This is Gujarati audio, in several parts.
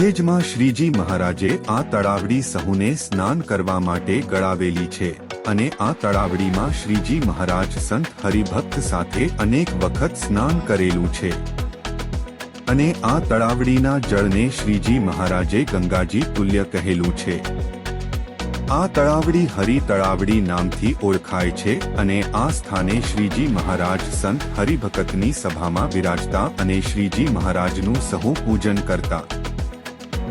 બુધેજમાં શ્રીજી મહારાજે આ તળાવડી સહુને સ્નાન કરવા માટે ગળાવેલી છે અને આ તળાવડીમાં શ્રીજી મહારાજ સંત હરિભક્ત સાથે અનેક વખત સ્નાન કરેલું છે. અને આ તળાવડીના જળને શ્રીજી મહારાજે ગંગાજી તુલ્ય કહેલું છે. આ તળાવડી હરિ તળાવડી નામથી ઓળખાય છે અને આ સ્થાને શ્રીજી મહારાજ સંત હરિભક્તની સભામાં બિરાજતા અને શ્રીજી મહારાજનું સહુ પૂજન કરતા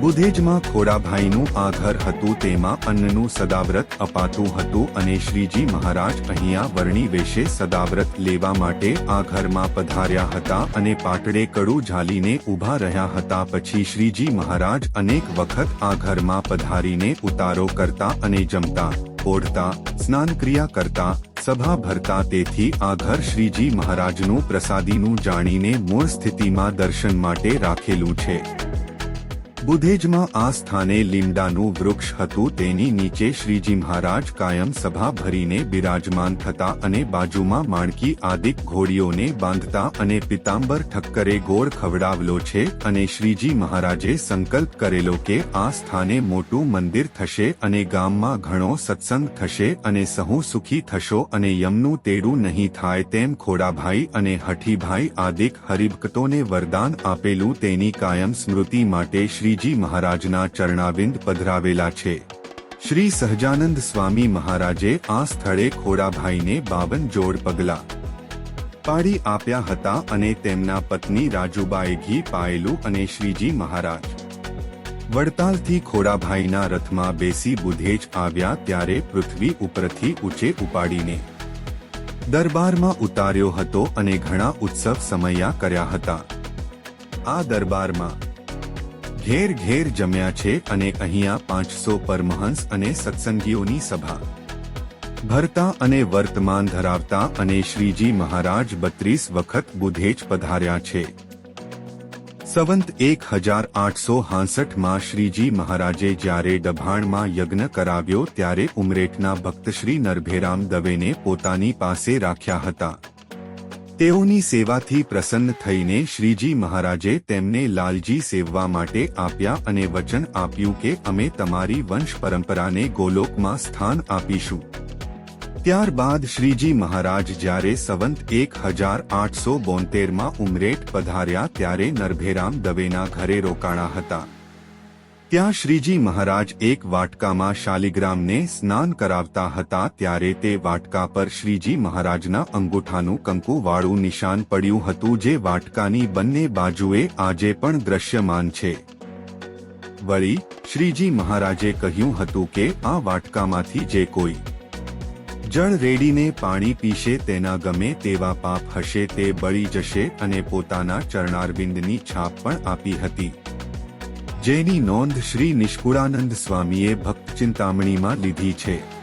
બુધેજમાં ખોડાભાઈનું આ ઘર હતું તેમાં અન્નનું સદાવ્રત અપાતું હતું અને શ્રીજી મહારાજ અહીંયા વર્ણી વેશે સદાવ્રત લેવા માટે આ ઘરમાં પધાર્યા હતા અને પાટડે કડું ઝાલીને ઊભા રહ્યા હતા. પછી શ્રીજી મહારાજ અનેક વખત આ ઘરમાં પધારીને ઉતારો કરતા અને જમતા, ઓઢતા સ્નાનક્રિયા કરતા, સભા ભરતા. તેથી આ ઘર શ્રીજી મહારાજનું પ્રસાદીનું જાણીને મૂળ સ્થિતિમાં દર્શન માટે રાખેલું છે. બુધેજમાં આ સ્થાને લીમડાનું વૃક્ષ હતું. તેની નીચે શ્રીજી મહારાજ કાયમ સભા ભરીને બિરાજમાન થતા અને બાજુમાં માણકી આદિક ઘોડીઓને બાંધતા અને પિતાંબર ઠક્કરે ગોળ ખવડાવલો છે અને શ્રીજી મહારાજે સંકલ્પ કરેલો કે આ સ્થાને મોટું મંદિર થશે અને ગામમાં ઘણો સત્સંગ થશે અને સહુ સુખી થશો અને યમનું તેડું નહીં થાય તેમ ખોડાભાઈ અને હઠીભાઈ આદિક હરિભક્તોને વરદાન આપેલું. તેની કાયમ સ્મૃતિ માટે શ્રીજી મહારાજના ચરણાવિંદ પધરાવેલા છે. શ્રી સહજાનંદ સ્વામી મહારાજે આ સ્થળે ખોડાભાઈને બાવન જોડ પગલા પાડી આપ્યા હતા અને તેમના પત્ની રાજુબાએ ઘી પાયેલું અને શ્રીજી મહારાજ વડતાલથી ખોડાભાઈના રથમાં બેસી બુધેજ આવ્યા ત્યારે પૃથ્વી ઉપરથી ઊંચે ઉપાડીને દરબારમાં ઉતાર્યો હતો અને ઘણા ઉત્સવ સમયા કર્યા હતા. આ દરબારમાં ઘેર ઘેર જમ્યા છે અને અહીંયા પાંચસો પરમહંસ અને સત્સંગીઓની સભા. ભરતા અને વર્તમાન ધરાવતા અને શ્રીજી મહારાજ બત્રીસ વખત બુધેજ પધાર્યા છે. સંવંત એક હજાર આઠસો હાંસઠમાં શ્રીજી મહારાજે જ્યારે દભાણમાં યજ્ઞ કરાવ્યો ત્યારે ઉમરેઠના ભક્ત શ્રી નરભેરામ દવેને પોતાની પાસે રાખ્યા હતા. તેઓની સેવાથી પ્રસન્ન થઈને શ્રીજી મહારાજે તેમને લાલજી સેવવા માટે આપ્યા અને વચન આપ્યું કે અમે તમારી વંશ પરંપરાને ગોલોકમાં સ્થાન આપીશું. ત્યારબાદ શ્રીજી મહારાજ જ્યારે સંવંત એક હજાર આઠસો બોતેરમાં ઉમરેઠ પધાર્યા ત્યારે નરભેરામ દવેના ઘરે રોકાણા હતા. ત્યાં શ્રીજી મહારાજ એક વાટકામાં શાલિગ્રામને સ્નાન કરાવતા હતા ત્યારે તે વાટકા પર શ્રીજી મહારાજના અંગૂઠાનું કંકુવાળું નિશાન પડ્યું હતું જે વાટકાની બંને બાજુએ આજે પણ દ્રશ્યમાન છે. વળી, શ્રીજી મહારાજે કહ્યું હતું કે આ વાટકામાંથી જે કોઈ જળ રેડીને પાણી પીશે તેના ગમે તેવા પાપ હશે તે બળી જશે અને પોતાના ચરણારવિંદની છાપ પણ આપી હતી. જેની નોંધ શ્રી નિષ્કુળાનંદ સ્વામીએ ભક્ત ચિંતામણીમાં લીધી છે.